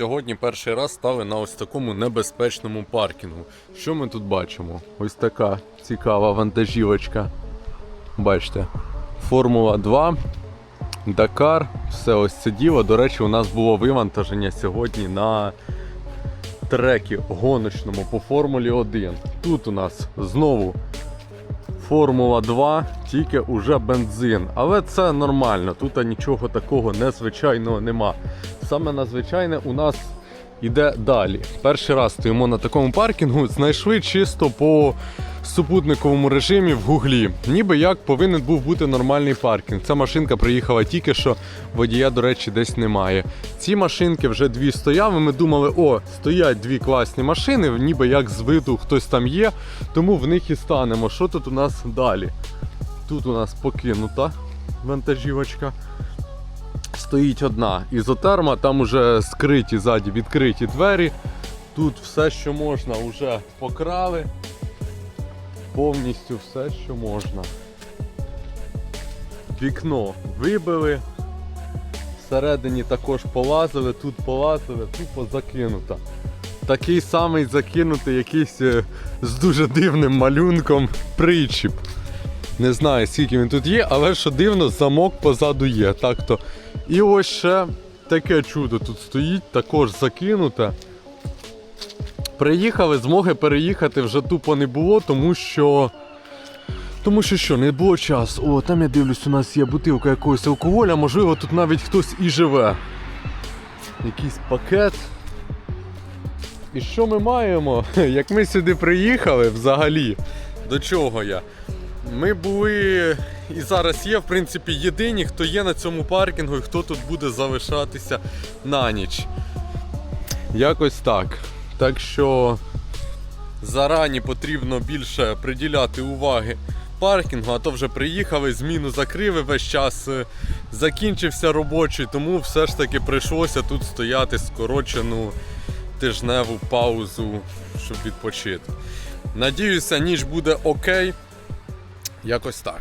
Сьогодні перший раз стали на ось такому небезпечному паркінгу. Що ми тут бачимо? Ось така цікава вантажівочка. Бачите, Формула 2, Дакар, все ось це діло. До речі, у нас було вивантаження сьогодні на трекі гоночному по Формулі 1. Тут у нас знову Формула 2, тільки уже бензин. Але це нормально, тут нічого такого незвичайного нема. Саме надзвичайне у нас іде далі. Перший раз стоїмо на такому паркінгу, знайшли чисто по супутниковому режимі в гуглі. Ніби як повинен був бути нормальний паркінг. Ця машинка приїхала тільки що, водія, до речі, десь немає. Ці машинки вже дві стояли. Ми думали, о, стоять дві класні машини, ніби як з виду хтось там є, тому в них і станемо. Що тут у нас далі? Тут у нас покинута вантажівочка. Стоїть одна ізотерма, там уже скриті ззаді відкриті двері. Тут все, що можна, вже покрали. Повністю все, що можна. Вікно вибили. Всередині також полазили, тут полазили, тупо закинута. Такий самий закинутий якийсь е, з дуже дивним малюнком причіп. Не знаю, скільки він тут є, але що дивно, замок позаду є. Так то. І ось ще таке чудо тут стоїть, також закинуте. Приїхали, змоги переїхати вже тупо не було, тому що. Тому що що, не було часу. О, там я дивлюсь, у нас є бутилка якогось алкоголя, можливо, тут навіть хтось і живе. Якийсь пакет. І що ми маємо? Як ми сюди приїхали взагалі? До чого я? Ми були і зараз є, в принципі, єдині, хто є на цьому паркінгу і хто тут буде залишатися на ніч. Якось так. Так що зарані потрібно більше приділяти уваги паркінгу, а то вже приїхали, зміну закрили весь час, е, закінчився робочий, тому все ж таки прийшлося тут стояти скорочену тижневу паузу, щоб відпочити. Надіюся, ніч буде окей. Якось так.